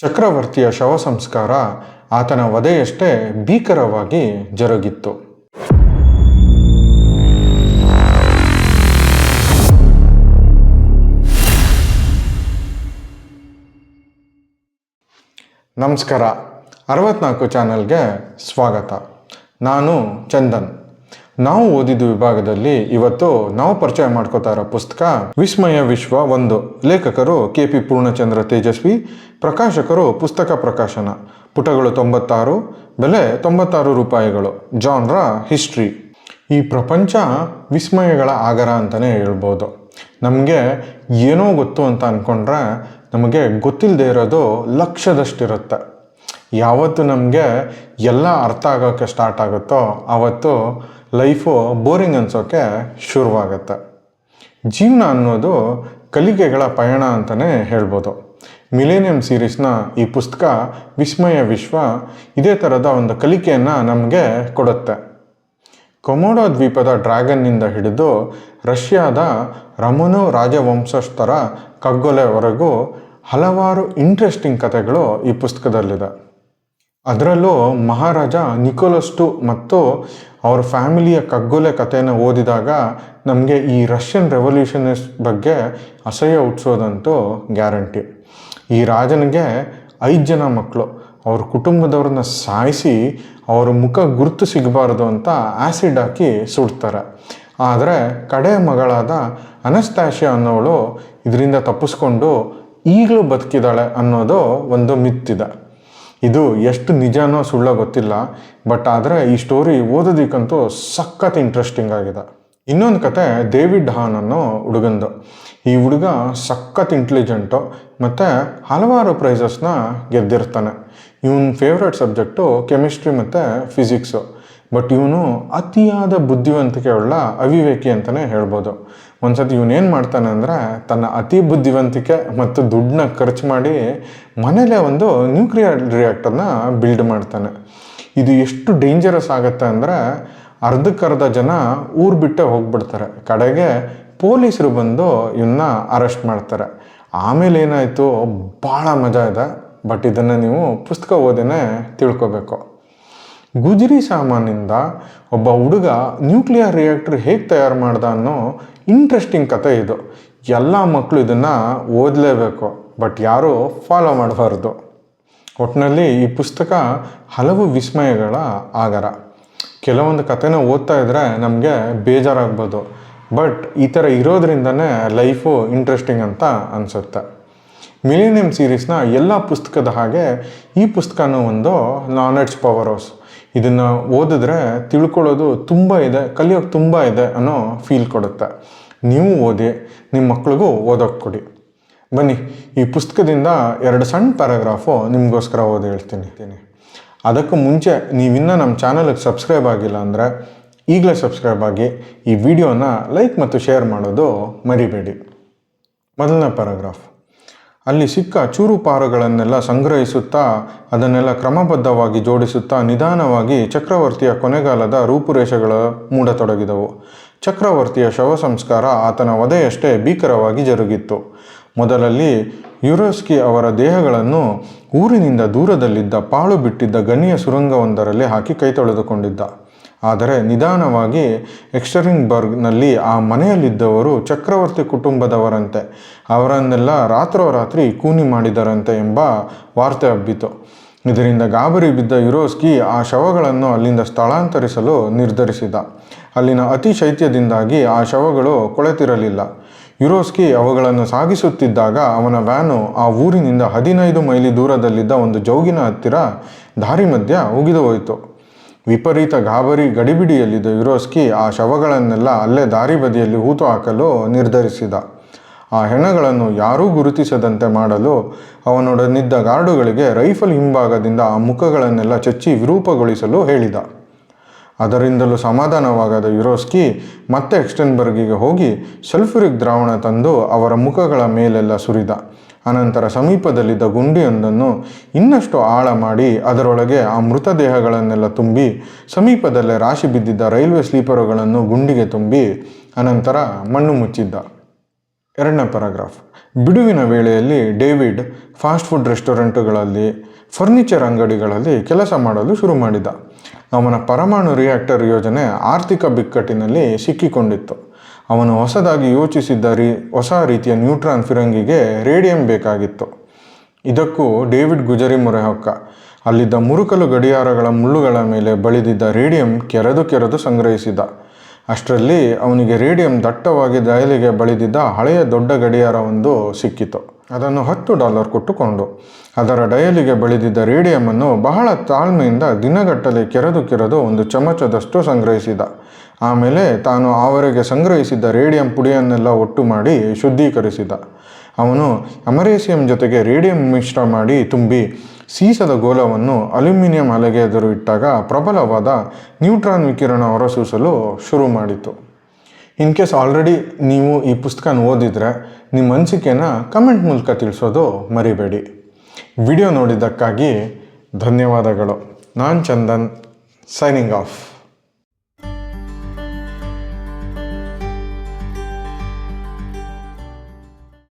ಚಕ್ರವರ್ತಿಯ ಶವ ಸಂಸ್ಕಾರ ಆತನ ವಧೆಯಷ್ಟೇ ಭೀಕರವಾಗಿ ಜರುಗಿತ್ತು. ನಮಸ್ಕಾರ. ಅರವತ್ನಾಲ್ಕು ಚಾನಲ್ಗೆ ಸ್ವಾಗತ. ನಾನು ಚಂದನ್. ನಾವು ಓದಿದ ವಿಭಾಗದಲ್ಲಿ ಇವತ್ತು ನಾವು ಪರಿಚಯ ಮಾಡ್ಕೋತಾ ಇರೋ ಪುಸ್ತಕ ವಿಸ್ಮಯ ವಿಶ್ವ ಒಂದು. ಲೇಖಕರು ಕೆ ಪಿ ಪೂರ್ಣಚಂದ್ರ ತೇಜಸ್ವಿ, ಪ್ರಕಾಶಕರು ಪುಸ್ತಕ ಪ್ರಕಾಶನ. ಪುಟಗಳು ತೊಂಬತ್ತಾರು, ಬೆಲೆ ತೊಂಬತ್ತಾರು ರೂಪಾಯಿಗಳು. ಜಾನ್ರ ಹಿಸ್ಟ್ರಿ. ಈ ಪ್ರಪಂಚ ವಿಸ್ಮಯಗಳ ಆಗರ ಅಂತಲೇ ಹೇಳ್ಬೋದು. ನಮಗೆ ಏನೋ ಗೊತ್ತು ಅಂತ ಅಂದ್ಕೊಂಡ್ರೆ ನಮಗೆ ಗೊತ್ತಿಲ್ಲದೆ ಇರೋದು ಲಕ್ಷದಷ್ಟಿರುತ್ತೆ. ಯಾವತ್ತು ನಮಗೆ ಎಲ್ಲ ಅರ್ಥ ಆಗೋಕ್ಕೆ ಸ್ಟಾರ್ಟ್ ಆಗುತ್ತೋ ಆವತ್ತು ಲೈಫು ಬೋರಿಂಗ್ ಅನ್ಸೋಕ್ಕೆ ಶುರುವಾಗುತ್ತೆ. ಜೀವನ ಅನ್ನೋದು ಕಲಿಕೆಗಳ ಪಯಣ ಅಂತಲೇ ಹೇಳ್ಬೋದು. ಮಿಲೇನಿಯಂ ಸೀರೀಸ್ನ ಈ ಪುಸ್ತಕ ವಿಸ್ಮಯ ವಿಶ್ವ ಇದೇ ಥರದ ಒಂದು ಕಲಿಕೆಯನ್ನು ನಮಗೆ ಕೊಡುತ್ತೆ. ಕೊಮೋಡೋ ದ್ವೀಪದ ಡ್ರ್ಯಾಗನ್ನಿಂದ ಹಿಡಿದು ರಷ್ಯಾದ ರಮನು ರಾಜವಂಶಸ್ಥರ ಕಗ್ಗೊಲೆವರೆಗೂ ಹಲವಾರು ಇಂಟ್ರೆಸ್ಟಿಂಗ್ ಕಥೆಗಳು ಈ ಪುಸ್ತಕದಲ್ಲಿದೆ. ಅದರಲ್ಲೂ ಮಹಾರಾಜ ನಿಕೋಲಸ್ಟು ಮತ್ತು ಅವ್ರ ಫ್ಯಾಮಿಲಿಯ ಕಗ್ಗೊಲೆ ಕಥೆಯನ್ನು ಓದಿದಾಗ ನಮಗೆ ಈ ರಷ್ಯನ್ ರೆವಲ್ಯೂಷನಸ್ ಬಗ್ಗೆ ಅಸಹ್ಯ ಹುಟ್ಟಿಸೋದಂತೂ ಗ್ಯಾರಂಟಿ. ಈ ರಾಜನಿಗೆ ಐದು ಜನ ಮಕ್ಕಳು ಅವ್ರ ಕುಟುಂಬದವ್ರನ್ನ ಸಾಯಿಸಿ ಅವ್ರ ಮುಖ ಗುರುತು ಸಿಗಬಾರ್ದು ಅಂತ ಆ್ಯಸಿಡ್ ಹಾಕಿ ಸುಡ್ತಾರೆ. ಆದರೆ ಕಡೆ ಮಗಳಾದ ಅನಸ್ತಾಶಿಯಾ ಅನ್ನೋಳು ಇದರಿಂದ ತಪ್ಪಿಸ್ಕೊಂಡು ಈಗಲೂ ಬದುಕಿದ್ದಾಳೆ ಅನ್ನೋದು ಒಂದು ಮಿತ್ತಿದೆ. ಇದು ಎಷ್ಟು ನಿಜನೋ ಸುಳ್ಳೋ ಗೊತ್ತಿಲ್ಲ ಬಟ್ ಆದರೆ ಈ ಸ್ಟೋರಿ ಓದೋದಕ್ಕಂತೂ ಸಖತ್ ಇಂಟ್ರೆಸ್ಟಿಂಗ್ ಆಗಿದೆ. ಇನ್ನೊಂದು ಕತೆ ಡೇವಿಡ್ ಹಾನ್ ಅನ್ನೋ ಹುಡುಗಂದು. ಈ ಹುಡುಗ ಸಖತ್ ಇಂಟೆಲಿಜೆಂಟು ಮತ್ತು ಹಲವಾರು ಪ್ರೈಸಸ್ನ ಗೆದ್ದಿರ್ತಾನೆ. ಇವನ್ ಫೇವ್ರೇಟ್ ಸಬ್ಜೆಕ್ಟು ಕೆಮಿಸ್ಟ್ರಿ ಮತ್ತು ಫಿಸಿಕ್ಸು ಬಟ್ ಇವನು ಅತಿಯಾದ ಬುದ್ಧಿವಂತಿಕೆ ಉಳ್ಳ ಅವಿವೇಕಿ ಅಂತಲೇ ಹೇಳ್ಬೋದು. ಒಂದ್ಸತಿ ಇವನೇನು ಮಾಡ್ತಾನೆ ಅಂದರೆ ತನ್ನ ಅತಿ ಬುದ್ಧಿವಂತಿಕೆ ಮತ್ತು ದುಡ್ಡನ್ನ ಖರ್ಚು ಮಾಡಿ ಮನೇಲೇ ಒಂದು ನ್ಯೂಕ್ಲಿಯರ್ ರಿಯಾಕ್ಟರ್ನ ಬಿಲ್ಡ್ ಮಾಡ್ತಾನೆ. ಇದು ಎಷ್ಟು ಡೇಂಜರಸ್ ಆಗುತ್ತೆ ಅಂದರೆ ಅರ್ಧಕ್ಕರ್ಧ ಜನ ಊರು ಬಿಟ್ಟೆ ಹೋಗ್ಬಿಡ್ತಾರೆ. ಕಡೆಗೆ ಪೊಲೀಸರು ಬಂದು ಇವನ್ನ ಅರೆಸ್ಟ್ ಮಾಡ್ತಾರೆ. ಆಮೇಲೆ ಏನಾಯಿತು? ಭಾಳ ಮಜಾ ಇದೆ. ಬಟ್ ಇದನ್ನು ನೀವು ಪುಸ್ತಕ ಓದೇನೆ ತಿಳ್ಕೊಬೇಕು. ಗುಜರಿ ಸಾಮಾನಿಂದ ಒಬ್ಬ ಹುಡುಗ ನ್ಯೂಕ್ಲಿಯರ್ ರಿಯಾಕ್ಟರ್ ಹೇಗೆ ತಯಾರು ಮಾಡ್ದ ಅನ್ನೋ ಇಂಟ್ರೆಸ್ಟಿಂಗ್ ಕತೆ ಇದು. ಎಲ್ಲ ಮಕ್ಕಳು ಇದನ್ನು ಓದಲೇಬೇಕು, ಬಟ್ ಯಾರೂ ಫಾಲೋ ಮಾಡಬಾರ್ದು. ಒಟ್ಟಿನಲ್ಲಿ ಈ ಪುಸ್ತಕ ಹಲವು ವಿಸ್ಮಯಗಳ ಆಗರ. ಕೆಲವೊಂದು ಕಥೆನ ಓದ್ತಾ ಇದ್ದರೆ ನಮಗೆ ಬೇಜಾರಾಗ್ಬೋದು, ಬಟ್ ಈ ಥರ ಇರೋದ್ರಿಂದನೇ ಲೈಫು ಇಂಟ್ರೆಸ್ಟಿಂಗ್ ಅಂತ ಅನಿಸುತ್ತೆ. ಮಿಲೇನಿಯಂ ಸೀರೀಸ್ನ ಎಲ್ಲ ಪುಸ್ತಕದ ಹಾಗೆ ಈ ಪುಸ್ತಕನೂ ಒಂದು ನಾಲೆಡ್ಜ್ ಪವರ್ ಹೌಸ್ ಇದನ್ನು ಓದಿದ್ರೆ ತಿಳ್ಕೊಳ್ಳೋದು ತುಂಬ ಇದೆ ಕಲಿಯೋಕ್ಕೆ ತುಂಬ ಇದೆ ಅನ್ನೋ ಫೀಲ್ ಕೊಡುತ್ತೆ. ನೀವು ಓದಿ ನಿಮ್ಮ ಮಕ್ಳಿಗೂ ಓದೋಕ್ಕೆ ಕೊಡಿ. ಬನ್ನಿ, ಈ ಪುಸ್ತಕದಿಂದ ಎರಡು ಸಣ್ಣ ಪ್ಯಾರಾಗ್ರಾಫು ನಿಮಗೋಸ್ಕರ ಓದಿ ಹೇಳ್ತೀನಿ. ಅದಕ್ಕೂ ಮುಂಚೆ ನೀವಿನ್ನ ನಮ್ಮ ಚಾನಲಿಗೆ ಸಬ್ಸ್ಕ್ರೈಬ್ ಆಗಿಲ್ಲ ಅಂದರೆ ಈಗಲೇ ಸಬ್ಸ್ಕ್ರೈಬ್ ಆಗಿ ಈ ವಿಡಿಯೋನ ಲೈಕ್ ಮತ್ತು ಶೇರ್ ಮಾಡೋದು ಮರಿಬೇಡಿ. ಮೊದಲನೇ ಪ್ಯಾರಾಗ್ರಾಫ್ ಅಲ್ಲಿ ಸಿಕ್ಕ ಚೂರು ಪಾರುಗಳನ್ನೆಲ್ಲ ಸಂಗ್ರಹಿಸುತ್ತಾ, ಅದನ್ನೆಲ್ಲ ಕ್ರಮಬದ್ಧವಾಗಿ ಜೋಡಿಸುತ್ತಾ ನಿಧಾನವಾಗಿ ಚಕ್ರವರ್ತಿಯ ಕೊನೆಗಾಲದ ರೂಪುರೇಷೆಗಳ ಮೂಡತೊಡಗಿದವು. ಚಕ್ರವರ್ತಿಯ ಶವ ಸಂಸ್ಕಾರ ಆತನ ವಧೆಯಷ್ಟೇ ಭೀಕರವಾಗಿ ಜರುಗಿತ್ತು. ಮೊದಲಲ್ಲಿ ಯುರೋಸ್ಕಿ ಅವರ ದೇಹಗಳನ್ನು ಊರಿನಿಂದ ದೂರದಲ್ಲಿದ್ದ ಪಾಳು ಬಿಟ್ಟಿದ್ದ ಗಣಿಯ ಸುರಂಗವೊಂದರಲ್ಲಿ ಹಾಕಿ ಕೈ ತೊಳೆದುಕೊಂಡಿದ್ದ ಆದರೆ ನಿಧಾನವಾಗಿ ಎಕ್ಸ್ಟರಿಂಗ್ಬರ್ಗ್ನಲ್ಲಿ ಆ ಮನೆಯಲ್ಲಿದ್ದವರು ಚಕ್ರವರ್ತಿ ಕುಟುಂಬದವರಂತೆ, ಅವರನ್ನೆಲ್ಲ ರಾತ್ರೋರಾತ್ರಿ ಕೂನಿ ಮಾಡಿದರಂತೆ ಎಂಬ ವಾರ್ತೆ ಹಬ್ಬಿತು. ಇದರಿಂದ ಗಾಬರಿ ಬಿದ್ದ ಯುರೋಸ್ಕಿ ಆ ಶವಗಳನ್ನು ಅಲ್ಲಿಂದ ಸ್ಥಳಾಂತರಿಸಲು ನಿರ್ಧರಿಸಿದ. ಅಲ್ಲಿನ ಅತಿ ಶೈತ್ಯದಿಂದಾಗಿ ಆ ಶವಗಳು ಕೊಳೆತಿರಲಿಲ್ಲ. ಯುರೋಸ್ಕಿ ಅವುಗಳನ್ನು ಸಾಗಿಸುತ್ತಿದ್ದಾಗ ಅವನ ವ್ಯಾನು ಆ ಊರಿನಿಂದ ಹದಿನೈದು ಮೈಲಿ ದೂರದಲ್ಲಿದ್ದ ಒಂದು ಜೌಗಿನ ಹತ್ತಿರ ದಾರಿ ಮಧ್ಯ ಉಗಿದು ಹೋಯಿತು. ವಿಪರೀತ ಗಾಬರಿ ಗಡಿಬಿಡಿಯಲ್ಲಿದ್ದ ಯುರೋಸ್ಕಿ ಆ ಶವಗಳನ್ನೆಲ್ಲ ಅಲ್ಲೇ ದಾರಿ ಬದಿಯಲ್ಲಿ ಹೂತು ಹಾಕಲು ನಿರ್ಧರಿಸಿದ. ಆ ಹೆಣಗಳನ್ನು ಯಾರೂ ಗುರುತಿಸದಂತೆ ಮಾಡಲು ಅವನೊಡನಿದ್ದ ಗಾರ್ಡುಗಳಿಗೆ ರೈಫಲ್ ಹಿಂಭಾಗದಿಂದ ಆ ಮುಖಗಳನ್ನೆಲ್ಲ ಚಚ್ಚಿ ವಿರೂಪಗೊಳಿಸಲು ಹೇಳಿದ. ಅದರಿಂದಲೂ ಸಮಾಧಾನವಾಗದ ಯುರೋಸ್ಕಿ ಮತ್ತೆ ಎಕ್ಸ್ಟೆನ್ಬರ್ಗಿಗೆ ಹೋಗಿ ಸಲ್ಫ್ಯೂರಿಕ್ ದ್ರಾವಣ ತಂದು ಅವರ ಮುಖಗಳ ಮೇಲೆಲ್ಲ ಸುರಿದ. ಅನಂತರ ಸಮೀಪದಲ್ಲಿದ್ದ ಗುಂಡಿಯೊಂದನ್ನು ಇನ್ನಷ್ಟು ಆಳ ಮಾಡಿ ಅದರೊಳಗೆ ಆ ಮೃತದೇಹಗಳನ್ನೆಲ್ಲ ತುಂಬಿ ಸಮೀಪದಲ್ಲೇ ರಾಶಿ ಬಿದ್ದಿದ್ದ ರೈಲ್ವೆ ಸ್ಲೀಪರುಗಳನ್ನು ಗುಂಡಿಗೆ ತುಂಬಿ ಅನಂತರ ಮಣ್ಣು ಮುಚ್ಚಿದ್ದ. ಎರಡನೇ ಪ್ಯಾರಾಗ್ರಾಫ್. ಬಿಡುವಿನ ವೇಳೆಯಲ್ಲಿ ಡೇವಿಡ್ ಫಾಸ್ಟ್ ಫುಡ್ ರೆಸ್ಟೋರೆಂಟುಗಳಲ್ಲಿ ಫರ್ನಿಚರ್ ಅಂಗಡಿಗಳಲ್ಲಿ ಕೆಲಸ ಮಾಡಲು ಶುರು ಮಾಡಿದ. ಅವನ ಪರಮಾಣು ರಿಯಾಕ್ಟರ್ ಯೋಜನೆ ಆರ್ಥಿಕ ಬಿಕ್ಕಟ್ಟಿನಲ್ಲಿ ಸಿಕ್ಕಿಕೊಂಡಿತ್ತು. ಅವನು ಹೊಸದಾಗಿ ಯೋಚಿಸಿದ್ದ ರೀ, ಹೊಸ ರೀತಿಯ ನ್ಯೂಟ್ರಾನ್ ಫಿರಂಗಿಗೆ ರೇಡಿಯಂ ಬೇಕಾಗಿತ್ತು. ಇದಕ್ಕೂ ಡೇವಿಡ್ ಗುಜರಿ ಮೊರೆ ಹೊಕ್ಕ. ಅಲ್ಲಿದ್ದ ಮುರುಕಲು ಗಡಿಯಾರಗಳ ಮುಳ್ಳುಗಳ ಮೇಲೆ ಬಳಿದಿದ್ದ ರೇಡಿಯಂ ಕೆರೆದು ಕೆರೆದು ಸಂಗ್ರಹಿಸಿದ. ಅಷ್ಟರಲ್ಲಿ ಅವನಿಗೆ ರೇಡಿಯಂ ದಟ್ಟವಾಗಿ ದಯಲಿಗೆ ಬಳಿದಿದ್ದ ಹಳೆಯ ದೊಡ್ಡ ಗಡಿಯಾರವೊಂದು ಸಿಕ್ಕಿತು. ಅದನ್ನು ಹತ್ತು ಡಾಲರ್ ಕೊಟ್ಟುಕೊಂಡು, ಅದರ ಡಯಲಿಗೆ ಬಳಿದಿದ್ದ ರೇಡಿಯಮನ್ನು ಬಹಳ ತಾಳ್ಮೆಯಿಂದ ದಿನಗಟ್ಟಲೆ ಕೆರೆದು ಕೆರೆದು ಒಂದು ಚಮಚದಷ್ಟು ಸಂಗ್ರಹಿಸಿದ. ಆಮೇಲೆ ತಾನು ಆವರೆಗೆ ಸಂಗ್ರಹಿಸಿದ್ದ ರೇಡಿಯಂ ಪುಡಿಯನ್ನೆಲ್ಲ ಒಟ್ಟು ಮಾಡಿ ಶುದ್ಧೀಕರಿಸಿದ. ಅವನು ಅಮರೇಸಿಯಂ ಜೊತೆಗೆ ರೇಡಿಯಂ ಮಿಶ್ರ ಮಾಡಿ ತುಂಬಿ, ಸೀಸದ ಗೋಲವನ್ನು ಅಲ್ಯೂಮಿನಿಯಂ ಅಲೆಗೆ ಎದುರು ಇಟ್ಟಾಗ ಪ್ರಬಲವಾದ ನ್ಯೂಟ್ರಾನ್ ವಿಕಿರಣ ಹೊರಸೂಸಲು ಶುರು ಮಾಡಿತು. ಇನ್ ಕೇಸ್ ಆಲ್ರೆಡಿ ನೀವು ಈ ಪುಸ್ತಕನ ಓದಿದರೆ, ನಿಮ್ಮ ಅನಿಸಿಕೆನ ಕಮೆಂಟ್ ಮೂಲಕ ತಿಳಿಸೋದು ಮರಿಬೇಡಿ. ವಿಡಿಯೋ ನೋಡಿದ್ದಕ್ಕಾಗಿ ಧನ್ಯವಾದಗಳು. ನಾನು ಚಂದನ್ ಸೈನಿಂಗ್ ಆಫ್